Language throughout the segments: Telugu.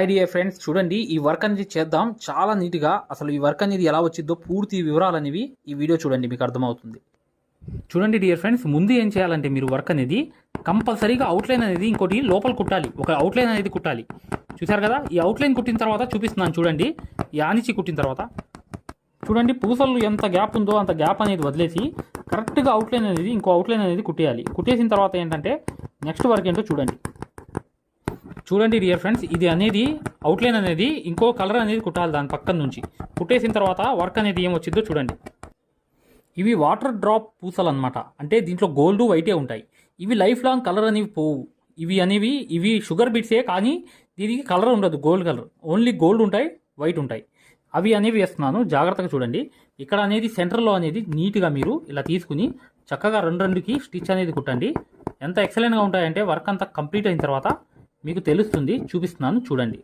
ఐడియా ఫ్రెండ్స్ చూడండి ఈ వర్క్ అనేది చేద్దాం. చాలా నీట్గా అసలు ఈ వర్క్ అనేది ఎలా వచ్చిందో పూర్తి వివరాలు అనేవి ఈ వీడియో చూడండి మీకు అర్థమవుతుంది. చూడండి డియర్ ఫ్రెండ్స్ ముందు ఏం చేయాలంటే మీరు వర్క్ అనేది కంపల్సరీగా అవుట్లైన్ అనేది ఇంకోటి లోపల కుట్టాలి. ఒక అవుట్లైన్ అనేది కుట్టాలి. చూసారు కదా? ఈ అవుట్లైన్ కుట్టిన తర్వాత చూపిస్తున్నాను చూడండి. ఈ ఆనిచి కుట్టిన తర్వాత. చూడండి పూసలు ఎంత గ్యాప్ ఉందో అంత గ్యాప్ అనేది వదిలేసి కరెక్ట్గా అవుట్లైన్ అనేది ఇంకో అవుట్లైన్ అనేది కుట్టేయాలి. కుట్టేసిన తర్వాత ఏంటంటే నెక్స్ట్ వర్క్ ఏంటో చూడండి. చూడండి డియర్ ఫ్రెండ్స్ ఇది అనేది అవుట్లైన్ అనేది ఇంకో కలర్ అనేది కుట్టాలి దాని పక్కన నుంచి. కుట్టేసిన తర్వాత వర్క్ అనేది ఏం వచ్చిందో చూడండి. ఇవి వాటర్ డ్రాప్ పూసలు అనమాట అంటే దీంట్లో గోల్డ్ వైటే ఉంటాయి. ఇవి లైఫ్ లాంగ్ కలర్ అనేవి పోవు. ఇవి అనేవి ఇవి షుగర్ బిట్సే కానీ దీనికి కలర్ ఉండదు గోల్డ్ కలర్ ఓన్లీ గోల్డ్ ఉంటాయి వైట్ ఉంటాయి. అవి అనేవి వేస్తున్నాను జాగ్రత్తగా చూడండి. ఇక్కడ అనేది సెంటర్లో అనేది నీట్గా మీరు ఇలా తీసుకుని చక్కగా రెండు రెండుకి స్టిచ్ అనేది కుట్టండి. ఎంత ఎక్సలెంట్గా ఉంటాయంటే వర్క్ అంతా కంప్లీట్ అయిన తర్వాత మీకు తెలుస్తుంది చూపిస్తున్నాను చూడండి.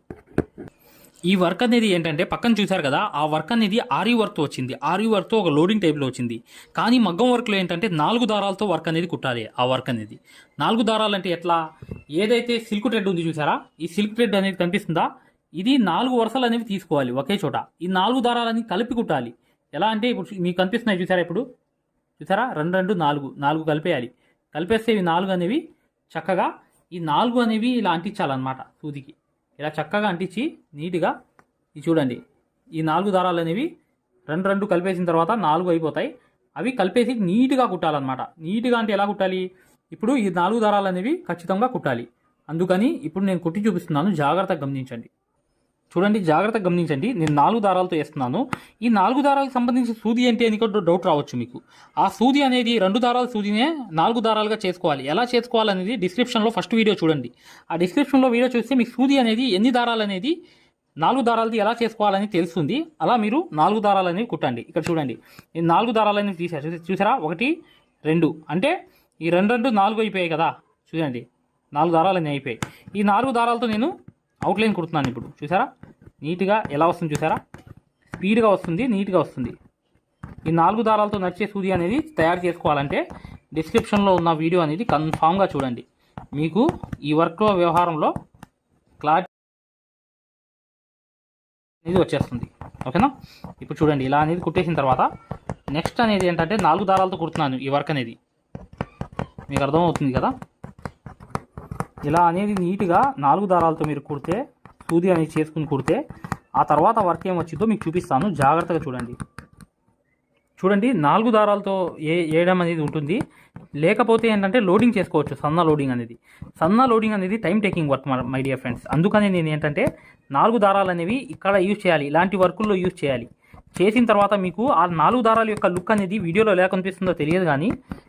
ఈ వర్క్ అనేది ఏంటంటే పక్కన చూశారు కదా ఆ వర్క్ అనేది ఆరి వర్క్తో వచ్చింది. ఆరి వర్క్తో ఒక లోడింగ్ టైప్లో వచ్చింది. కానీ మగ్గం వర్క్లో ఏంటంటే నాలుగు దారాలతో వర్క్ అనేది కుట్టాలి ఆ వర్క్ అనేది. నాలుగు దారాలు అంటే ఎట్లా? ఏదైతే సిల్క్ థ్రెడ్ ఉంది చూసారా ఈ సిల్క్ థ్రెడ్ అనేది కనిపిస్తుందా? ఇది నాలుగు వరుసలు అనేవి తీసుకోవాలి ఒకే చోట. ఈ నాలుగు దారాలని కలిపి కుట్టాలి. ఎలా అంటే ఇప్పుడు మీకు కనిపిస్తున్నాయి చూసారా ఇప్పుడు? చూసారా రెండు రెండు నాలుగు. నాలుగు కలిపేయాలి. కలిపేస్తే ఇవి నాలుగు అనేవి చక్కగా ఈ నాలుగు అనేవి ఇలా అంటించాలన్నమాట సూదికి. ఇలా చక్కగా అంటించి నీట్గా ఇది చూడండి. ఈ నాలుగు దారాలు అనేవి రెండు రెండు కలిపేసిన తర్వాత నాలుగు అయిపోతాయి. అవి కలిపేసి నీట్గా కుట్టాలన్నమాట. నీట్గా అంటే ఎలా కుట్టాలి? ఇప్పుడు ఈ నాలుగు దారాలు అనేవి ఖచ్చితంగా కుట్టాలి. అందుకని ఇప్పుడు నేను కుట్టి చూపిస్తున్నాను. జాగ్రత్తగా గమనించండి. చూడండి జాగ్రత్తగా గమనించండి. నేను నాలుగు దారాలతో వేస్తున్నాను. ఈ నాలుగు దారాలకు సంబంధించిన సూది ఏంటి అని కూడా డౌట్ రావచ్చు మీకు. ఆ సూది అనేది రెండు దారాల సూదినే నాలుగు దారాలుగా చేసుకోవాలి. ఎలా చేసుకోవాలనేది డిస్క్రిప్షన్లో ఫస్ట్ వీడియో చూడండి. ఆ డిస్క్రిప్షన్లో వీడియో చూస్తే మీకు సూది అనేది ఎన్ని దారాలు అనేది నాలుగు దారాలది ఎలా చేసుకోవాలని తెలుస్తుంది. అలా మీరు నాలుగు దారాలు అనేవి కుట్టండి. ఇక్కడ చూడండి. నేను నాలుగు దారాలు అనేవి తీసా చూసారా? ఒకటి రెండు. అంటే ఈ రెండు రెండు నాలుగు అయిపోయాయి కదా. చూడండి. నాలుగు దారాలు అనేవి అయిపోయాయి. ఈ నాలుగు దారాలతో నేను అవుట్లైన్ కుడుతున్నాను ఇప్పుడు. చూసారా? నీట్గా ఎలా వస్తుంది చూసారా? స్పీడ్గా వస్తుంది నీట్గా వస్తుంది. ఈ నాలుగు దారాలతో నడిచే సూది అనేది తయారు చేసుకోవాలంటే డిస్క్రిప్షన్లో ఉన్న వీడియో అనేది కన్ఫామ్గా చూడండి. మీకు ఈ వర్క్లో వ్యవహారంలో క్లారిటీ అనేది వచ్చేస్తుంది. ఓకేనా? ఇప్పుడు చూడండి ఇలా అనేది కుట్టేసిన తర్వాత నెక్స్ట్ అనేది ఏంటంటే నాలుగు దారాలతో కుడుతున్నాను ఈ వర్క్ అనేది. మీకు అర్థమవుతుంది కదా? ఇలా అనేది నీట్గా నాలుగు దారాలతో మీరు కుడితే సూది అనేది చేసుకుని కుడితే ఆ తర్వాత వర్క్ ఏం వచ్చిందో మీకు చూపిస్తాను. జాగ్రత్తగా చూడండి. చూడండి నాలుగు దారాలతో ఏ వేయడం అనేది ఉంటుంది. లేకపోతే ఏంటంటే లోడింగ్ చేసుకోవచ్చు సన్న లోడింగ్ అనేది. సన్న లోడింగ్ అనేది time taking work my dear friends. అందుకని నేను ఏంటంటే నాలుగు దారాలు అనేవి ఇక్కడ యూజ్ చేయాలి ఇలాంటి వర్కుల్లో యూజ్ చేయాలి. చేసిన తర్వాత మీకు ఆ నాలుగు దారాల యొక్క లుక్ అనేది వీడియోలో ఎలా కనిపిస్తుందో తెలియదు కానీ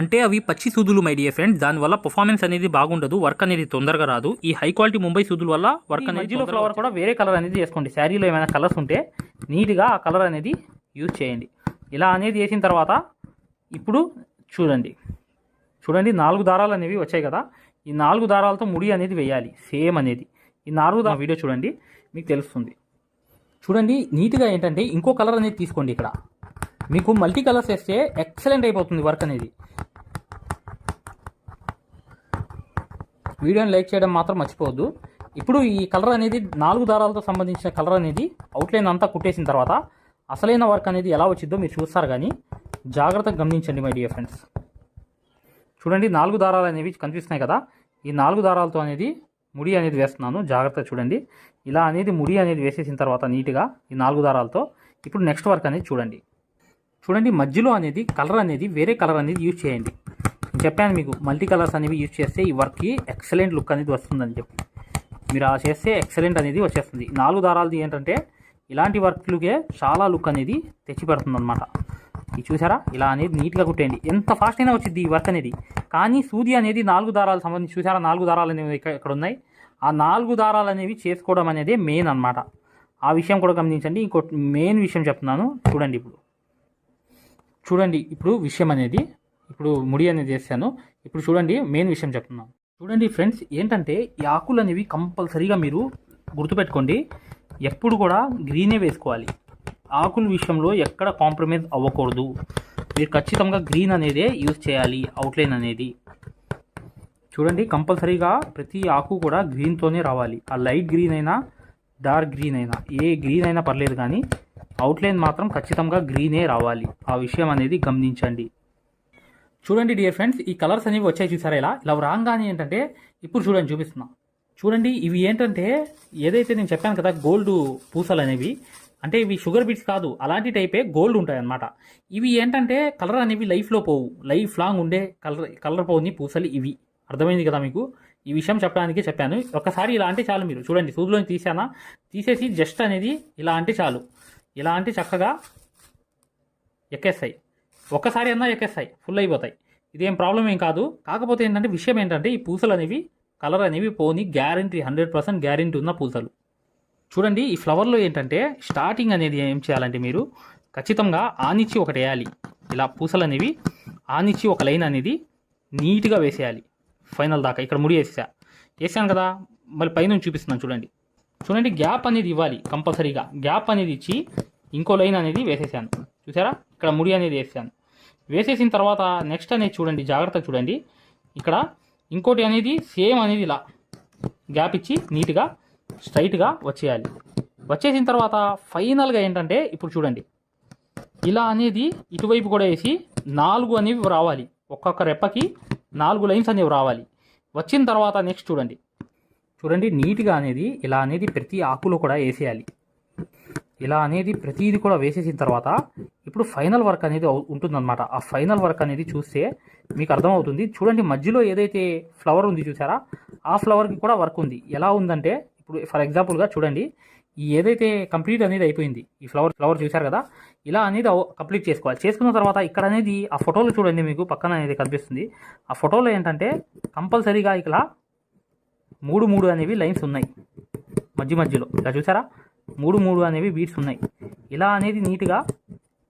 అంటే అవి పచ్చి సూదులు మై డియర్ ఫ్రెండ్స్ దానివల్ల పర్ఫార్మెన్స్ అనేది బాగుండదు వర్క్ అనేది తొందరగా రాదు. ఈ హై క్వాలిటీ ముంబై సూదుల వల్ల వర్క్ అనేది ఫ్లవర్ కూడా వేరే కలర్ అనేది చేసుకోండి. శారీలో ఏమైనా కలర్స్ ఉంటే నీట్గా ఆ కలర్ అనేది యూజ్ చేయండి. ఇలా అనేది వేసిన తర్వాత ఇప్పుడు చూడండి. చూడండి నాలుగు దారాలు అనేవి వచ్చాయి కదా. ఈ నాలుగు దారాలతో ముడి అనేది వేయాలి. సేమ్ అనేది. ఈ నాలుగు దా వీడియో చూడండి మీకు తెలుస్తుంది. చూడండి నీట్గా ఏంటంటే ఇంకో కలర్ అనేది తీసుకోండి ఇక్కడ. మీకు మల్టీ కలర్స్ వేస్తే ఎక్సలెంట్ అయిపోతుంది వర్క్ అనేది. వీడియోని లైక్ చేయడం మాత్రం మర్చిపోవద్దు. ఇప్పుడు ఈ కలర్ అనేది నాలుగు దారాలతో సంబంధించిన కలర్ అనేది అవుట్లైన్ అంతా కుట్టేసిన తర్వాత అసలైన వర్క్ అనేది ఎలా వచ్చిందో మీరు చూస్తారు కానీ జాగ్రత్తగా గమనించండి మై డియర్ ఫ్రెండ్స్ చూడండి నాలుగు దారాలు అనేవి కనిపిస్తున్నాయి కదా. ఈ నాలుగు దారాలతో అనేది ముడి అనేది వేస్తున్నాను. జాగ్రత్తగా చూడండి. ఇలా అనేది ముడి అనేది వేసేసిన తర్వాత నీట్గా ఈ నాలుగు దారాలతో ఇప్పుడు నెక్స్ట్ వర్క్ అనేది చూడండి. చూడండి మధ్యలో అనేది కలర్ అనేది వేరే కలర్ అనేది యూజ్ చేయండి. చెప్పాను మీకు మల్టీ కలర్స్ అనేవి యూజ్ చేస్తే ఈ వర్క్కి ఎక్సలెంట్ లుక్ అనేది వస్తుందని చెప్పి. మీరు అలా చేస్తే ఎక్సలెంట్ అనేది వచ్చేస్తుంది. నాలుగు దారాలది ఏంటంటే ఇలాంటి వర్క్లుకే చాలా లుక్ అనేది తెచ్చిపెడుతుంది అనమాట ఇది చూసారా? ఇలా అనేది నీట్గా కుట్టేయండి. ఎంత ఫాస్ట్ అయినా వచ్చింది ఈ వర్క్ అనేది. కానీ సూది అనేది నాలుగు దారాలు సంబంధించి చూసారా? నాలుగు దారాలు అనేవి ఇక్కడ ఇక్కడ ఉన్నాయి. ఆ నాలుగు దారాలు అనేవి చేసుకోవడం అనేది మెయిన్ అన్నమాట. ఆ విషయం కూడా గమనించండి. ఇంకో మెయిన్ విషయం చెప్తున్నాను. చూడండి ఇప్పుడు. చూడండి ఇప్పుడు విషయం అనేది. ఇప్పుడు ముడి అనేది చేశాను. ఇప్పుడు చూడండి మెయిన్ విషయం చెప్తున్నాను. చూడండి ఫ్రెండ్స్ ఏంటంటే ఈ ఆకులు అనేవి కంపల్సరీగా మీరు గుర్తుపెట్టుకోండి. ఎప్పుడు కూడా గ్రీనే వేసుకోవాలి. ఆకుల విషయంలో ఎక్కడ కాంప్రమైజ్ అవ్వకూడదు. మీరు ఖచ్చితంగా గ్రీన్ అనేదే యూజ్ చేయాలి అవుట్లైన్ అనేది. చూడండి కంపల్సరీగా ప్రతి ఆకు కూడా గ్రీన్తోనే రావాలి. ఆ లైట్ గ్రీన్ అయినా డార్క్ గ్రీన్ అయినా ఏ గ్రీన్ అయినా పర్లేదు కానీ అవుట్లైన్ మాత్రం ఖచ్చితంగా గ్రీనే రావాలి. ఆ విషయం అనేది గమనించండి. చూడండి డియర్ ఫ్రెండ్స్ ఈ కలర్స్ అనేవి వచ్చాయి చూసారా ఇలా? ఇలా రాగానే ఏంటంటే ఇప్పుడు చూడండి చూపిస్తున్నా. చూడండి ఇవి ఏంటంటే ఏదైతే నేను చెప్పాను కదా గోల్డ్ పూసలు అనేవి అంటే ఇవి షుగర్ బీట్స్ కాదు అలాంటి టైపే గోల్డ్ ఉంటాయి అనమాట ఇవి ఏంటంటే కలర్ అనేవి లైఫ్లో పోవు. లైఫ్ లాంగ్ ఉండే కలర్ కలర్ పోని పూసలు ఇవి. అర్థమైంది కదా మీకు? ఈ విషయం చెప్పడానికి చెప్పాను. ఒకసారి ఇలా అంటే చాలు మీరు. చూడండి సూదులోని తీసానా తీసేసి జస్ట్ అనేది ఇలా అంటే చాలు. ఇలా అంటే చక్కగా ఎక్కేస్తాయి. ఒక్కసారి అన్నా ఎక్కేస్తాయి ఫుల్ అయిపోతాయి. ఇదేం ప్రాబ్లం ఏం కాదు. కాకపోతే ఏంటంటే విషయం ఏంటంటే ఈ పూసలు అనేవి కలర్ అనేవి పోని గ్యారంటీ హండ్రెడ్ పర్సెంట్ గ్యారంటీ ఉన్న పూసలు. చూడండి ఈ ఫ్లవర్లో ఏంటంటే స్టార్టింగ్ అనేది ఏం చేయాలంటే మీరు ఖచ్చితంగా ఆనిచ్చి ఒకటి వేయాలి. ఇలా పూసలు అనేవి ఆనిచ్చి ఒక లైన్ అనేది నీట్గా వేసేయాలి. ఫైనల్ దాకా ఇక్కడ ముడి వేసేసా. వేసాను కదా మళ్ళీ పైన చూపిస్తున్నాను చూడండి. చూడండి గ్యాప్ అనేది ఇవ్వాలి కంపల్సరీగా గ్యాప్ అనేది ఇచ్చి ఇంకో లైన్ అనేది వేసేసాను. చూసారా? ఇక్కడ ముడి అనేది వేసాను వేసేసిన తర్వాత నెక్స్ట్ అనేది చూడండి జాగ్రత్తగా చూడండి. ఇక్కడ ఇంకోటి అనేది సేమ్ అనేది ఇలా గ్యాప్ ఇచ్చి నీట్గా స్ట్రైట్గా వచ్చేయాలి. వచ్చేసిన తర్వాత ఫైనల్గా ఏంటంటే ఇప్పుడు చూడండి. ఇలా అనేది ఇటువైపు కూడా వేసి నాలుగు అనేవి రావాలి. ఒక్కొక్క రెప్పకి నాలుగు లైన్స్ అనేవి రావాలి. వచ్చిన తర్వాత నెక్స్ట్ చూడండి. చూడండి నీట్గా అనేది ఇలా అనేది ప్రతి ఆకులో కూడా వేసేయాలి. ఇలా అనేది ప్రతిదీ కూడా వేసేసిన తర్వాత ఇప్పుడు ఫైనల్ వర్క్ అనేది ఉంటుందన్నమాట. ఆ ఫైనల్ వర్క్ అనేది చూస్తే మీకు అర్థమవుతుంది. చూడండి మధ్యలో ఏదైతే ఫ్లవర్ ఉంది చూసారా ఆ ఫ్లవర్కి కూడా వర్క్ ఉంది. ఎలా ఉందంటే ఇప్పుడు ఫర్ ఎగ్జాంపుల్గా చూడండి ఈ ఏదైతే కంప్లీట్ అనేది అయిపోయింది ఈ ఫ్లవర్ ఫ్లవర్ చూశారు కదా ఇలా అనేది కంప్లీట్ చేసుకోవాలి. చేసుకున్న తర్వాత ఇక్కడ అనేది ఆ ఫోటోలు చూడండి మీకు పక్కన అనేది కనిపిస్తుంది. ఆ ఫోటోలో ఏంటంటే కంపల్సరీగా ఇక్కడ మూడు మూడు అనేవి లైన్స్ ఉన్నాయి మధ్య మధ్యలో. ఇలా చూసారా? మూడు మూడు అనేవి బీట్స్ ఉన్నాయి. ఇలా అనేది నీట్గా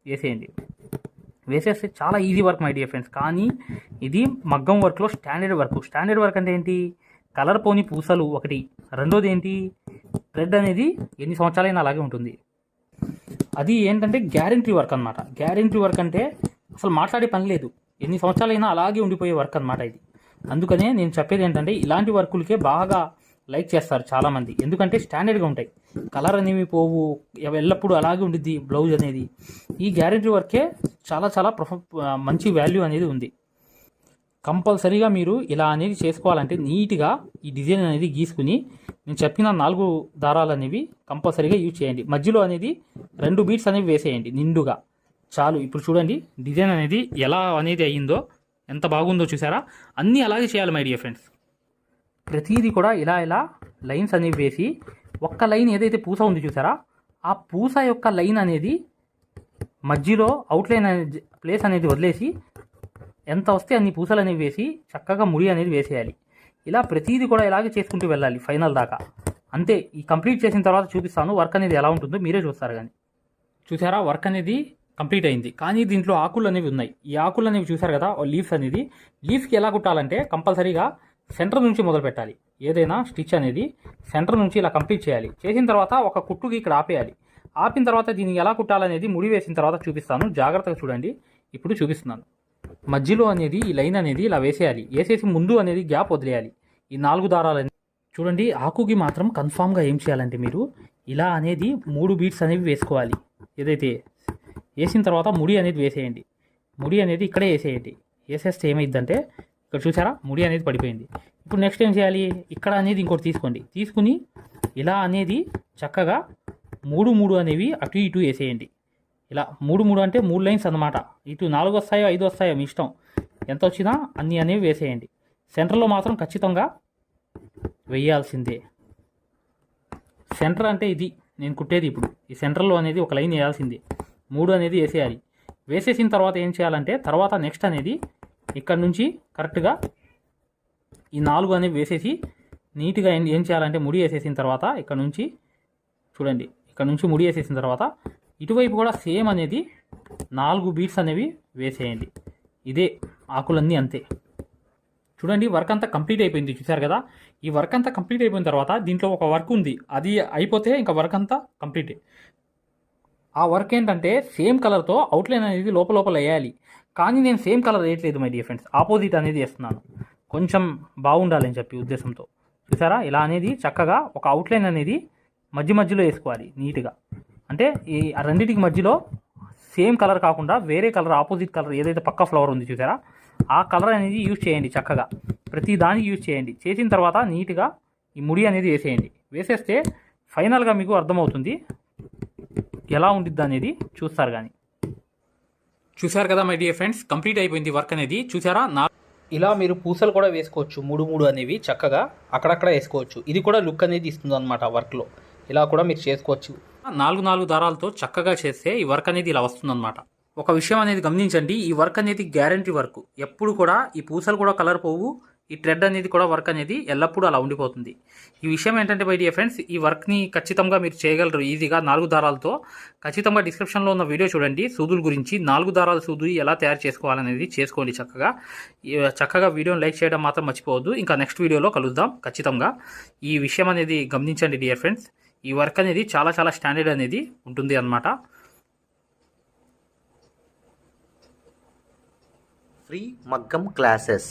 వేసేయండి. వేసేస్తే చాలా easy work my dear friends కానీ ఇది మగ్గం వర్క్లో స్టాండర్డ్ వర్క్ స్టాండర్డ్ వర్క్ అంటే ఏంటి? కలర్ పోని పూసలు ఒకటి. రెండోది ఏంటి? థ్రెడ్ అనేది ఎన్ని సంవత్సరాలైనా అలాగే ఉంటుంది. అది ఏంటంటే గ్యారంటీ వర్క్ అనమాట గ్యారంటీ వర్క్ అంటే అసలు మాట్లాడే పని లేదు. ఎన్ని సంవత్సరాలైనా అలాగే ఉండిపోయే వర్క్ అనమాట ఇది. అందుకనే నేను చెప్పేది ఏంటంటే ఇలాంటి వర్కులకే బాగా లైక్ చేస్తారు చాలామంది. ఎందుకంటే స్టాండర్డ్గా ఉంటాయి. కలర్ అనేవి పోవు. ఎల్లప్పుడూ అలాగే ఉండిద్ది బ్లౌజ్ అనేది. ఈ గ్యారంటీ వర్కే చాలా చాలా ప్రొఫ మంచి వాల్యూ అనేది ఉంది. కంపల్సరీగా మీరు ఇలా అనేది చేసుకోవాలంటే నీట్గా ఈ డిజైన్ అనేది గీసుకుని నేను చెప్పిన నాలుగు దారాలు అనేవి కంపల్సరీగా యూజ్ చేయండి. మధ్యలో అనేది రెండు బీట్స్ అనేవి వేసేయండి నిండుగా. చాలు. ఇప్పుడు చూడండి డిజైన్ అనేది ఎలా అనేది అయ్యిందో ఎంత బాగుందో చూసారా? అన్నీ అలాగే చేయాలి మై డియర్ ఫ్రెండ్స్. ప్రతిదీ కూడా ఇలా ఇలా లైన్స్ అనేవి వేసి ఒక్క లైన్ ఏదైతే పూస ఉంది చూసారా? ఆ పూస యొక్క లైన్ అనేది మధ్యలో అవుట్లైన్ అనేది ప్లేస్ అనేది వదిలేసి ఎంత వస్తే అన్ని పూసలు అనేవి వేసి చక్కగా ముడి అనేది వేసేయాలి. ఇలా ప్రతిదీ కూడా ఇలాగే చేసుకుంటూ వెళ్ళాలి ఫైనల్ దాకా. అంతే ఈ కంప్లీట్ చేసిన తర్వాత చూపిస్తాను వర్క్ అనేది ఎలా ఉంటుందో మీరే చూస్తారు కానీ. చూసారా? వర్క్ అనేది కంప్లీట్ అయింది. కానీ దీంట్లో ఆకులు అనేవి ఉన్నాయి. ఈ ఆకులు అనేవి చూసారు కదా? లీవ్స్ అనేది. లీఫ్కి ఎలా కుట్టాలంటే కంపల్సరీగా సెంటర్ నుంచి మొదలు పెట్టాలి. ఏదైనా స్టిచ్ అనేది సెంటర్ నుంచి ఇలా కంప్లీట్ చేయాలి. చేసిన తర్వాత ఒక కుట్టుకి ఇక్కడ ఆపేయాలి. ఆపిన తర్వాత దీన్ని ఎలా కుట్టాలనేది ముడి వేసిన తర్వాత చూపిస్తాను. జాగ్రత్తగా చూడండి. ఇప్పుడు చూపిస్తున్నాను. మధ్యలో అనేది ఈ లైన్ అనేది ఇలా వేసేయాలి. వేసేసి ముందు అనేది గ్యాప్ వదిలేయాలి. ఈ నాలుగు దారాలని చూడండి ఆకుకి మాత్రం కన్ఫామ్గా ఏం చేయాలంటే మీరు ఇలా అనేది మూడు బీట్స్ అనేవి వేసుకోవాలి. ఏదైతే వేసిన తర్వాత ముడి అనేది వేసేయండి. ముడి అనేది ఇక్కడే వేసేయండి. వేసేస్తే ఏమైందంటే ఇక్కడ చూసారా? ముడి అనేది పడిపోయింది. ఇప్పుడు నెక్స్ట్ ఏం చేయాలి? ఇక్కడ అనేది ఇంకోటి తీసుకోండి. తీసుకుని ఇలా అనేది చక్కగా మూడు మూడు అనేవి అటు ఇటు వేసేయండి. ఇలా మూడు మూడు అంటే మూడు లైన్స్ అనమాట ఇటు నాలుగు వస్తాయో ఐదు వస్తాయో మీ ఇష్టం. ఎంత వచ్చినా అన్నీ అనేవి వేసేయండి. సెంటర్లో మాత్రం ఖచ్చితంగా వేయాల్సిందే. సెంటర్ అంటే ఇది. నేను కుట్టేది ఇప్పుడు. ఈ సెంటర్లో అనేది ఒక లైన్ వేయాల్సిందే. మూడు అనేది వేసేయాలి. వేసేసిన తర్వాత ఏం చేయాలంటే తర్వాత నెక్స్ట్ అనేది ఇక్కడ నుంచి కరెక్ట్గా ఈ నాలుగు అనేవి వేసేసి నీట్గా ఏం ఏం చేయాలంటే ముడి వేసేసిన తర్వాత ఇక్కడ నుంచి చూడండి ఇక్కడ నుంచి ముడి వేసేసిన తర్వాత ఇటువైపు కూడా సేమ్ అనేది నాలుగు బీట్స్ అనేవి వేసేయండి. ఇదే ఆకులన్నీ అంతే. చూడండి వర్క్ అంతా కంప్లీట్ అయిపోయింది చూసారు కదా? ఈ వర్క్ అంతా కంప్లీట్ అయిపోయిన తర్వాత దీంట్లో ఒక వర్క్ ఉంది. అది అయిపోతే ఇంకా వర్క్ అంతా కంప్లీట్. ఆ వర్క్ ఏంటంటే సేమ్ కలర్తో అవుట్లైన్ అనేది లోపల లోపల వేయాలి. కానీ నేను సేమ్ కలర్ వేయట్లేదు మై డియర్ ఫ్రెండ్స్ ఆపోజిట్ అనేది వేస్తున్నాను. కొంచెం బాగుండాలని చెప్పి ఉద్దేశంతో. చూసారా? ఇలా అనేది చక్కగా ఒక అవుట్లైన్ అనేది మధ్య మధ్యలో వేసుకోవాలి నీట్గా అంటే ఈ రెండింటికి మధ్యలో సేమ్ కలర్ కాకుండా వేరే కలర్ ఆపోజిట్ కలర్ ఏదైతే పక్క ఫ్లవర్ ఉంది చూసారా? ఆ కలర్ అనేది యూజ్ చేయండి చక్కగా. ప్రతి దానికి యూజ్ చేయండి. చేసిన తర్వాత నీట్గా ఈ ముడి అనేది వేసేయండి. వేసేస్తే ఫైనల్గా మీకు అర్థమవుతుంది. ఎలా ఉండిద్ది అనేది చూస్తారు కానీ. చూసారు కదా మై డియర్ ఫ్రెండ్స్ కంప్లీట్ అయిపోయింది వర్క్ అనేది. చూసారా నా ఇలా మీరు పూసలు కూడా వేసుకోవచ్చు మూడు మూడు అనేవి చక్కగా అక్కడక్కడ వేసుకోవచ్చు. ఇది కూడా లుక్ అనేది ఇస్తుంది అనమాట వర్క్లో ఇలా కూడా మీరు చేసుకోవచ్చు. నాలుగు నాలుగు దారాలతో చక్కగా చేస్తే ఈ వర్క్ అనేది ఇలా వస్తుందన్నమాట. ఒక విషయం అనేది గమనించండి ఈ వర్క్ అనేది గ్యారంటీ వర్క్ ఎప్పుడు కూడా ఈ పూసలు కూడా కలర్ పోవు ఈ ట్రెడ్ అనేది కూడా వర్క్ అనేది ఎల్లప్పుడూ అలా ఉండిపోతుంది. ఈ విషయం ఏంటంటే బై డియర్ ఫ్రెండ్స్ ఈ వర్క్ని ఖచ్చితంగా మీరు చేయగలరు ఈజీగా నాలుగు దారాలతో. ఖచ్చితంగా డిస్క్రిప్షన్లో ఉన్న వీడియో చూడండి. సూదుల గురించి నాలుగు దారాల సూదు ఎలా తయారు చేసుకోవాలనేది చేసుకోండి చక్కగా. చక్కగా వీడియోని లైక్ చేయడం మాత్రం మర్చిపోవద్దు. ఇంకా నెక్స్ట్ వీడియోలో కలుద్దాం ఖచ్చితంగా. ఈ విషయం అనేది గమనించండి డియర్ ఫ్రెండ్స్. ఈ వర్క్ అనేది చాలా చాలా స్టాండర్డ్ అనేది ఉంటుంది అన్నమాట. ఫ్రీ మగ్గం క్లాసెస్.